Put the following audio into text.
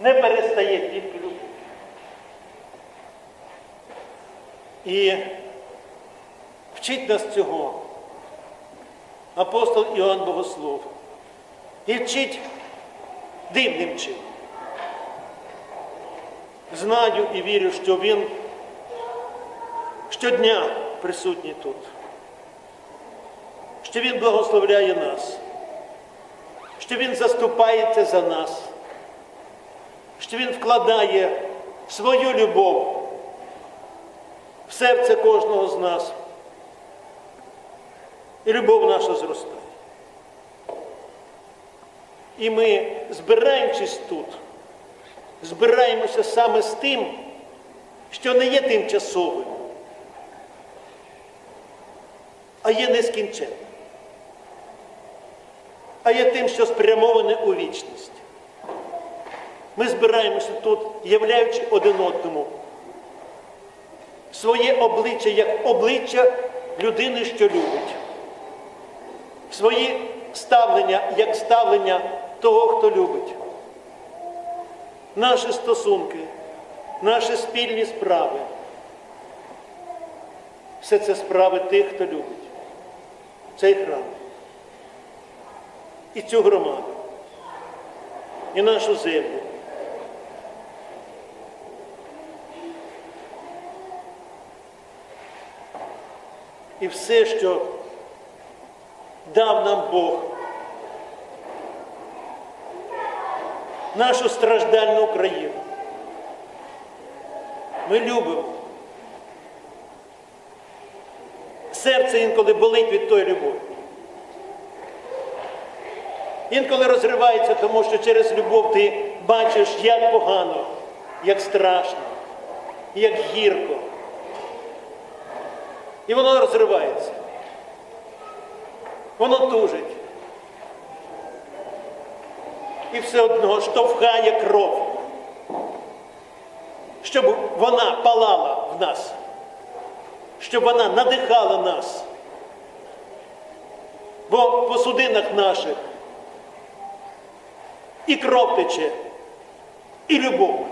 не перестає тільки любов. І вчить нас цього апостол Іоанн Богослов. І вчить дивним чином. Знаю і вірю, що він щодня присутній тут, що він благословляє нас, що він заступається за нас, що він вкладає свою любов в серце кожного з нас. І любов наша зростає. І ми, збираючись тут, збираємося саме з тим, що не є тимчасовим, а є нескінченним, а є тим, що спрямоване у вічність. Ми збираємося тут, являючи один одному своє обличчя як обличчя людини, що любить, свої ставлення як ставлення того, хто любить. Наші стосунки, наші спільні справи. Все це справи тих, хто любить. Цей храм. І цю громаду, і нашу землю. І все, що дав нам Бог, нашу страждальну Україну. Ми любимо. Серце інколи болить від тої любові. Інколи розривається, тому що через любов ти бачиш, як погано, як страшно, як гірко. І воно розривається. Воно тужить. І все одно штовхає кров, щоб вона палала в нас, щоб вона надихала нас. Бо по судинах наших і кров тече, і любов.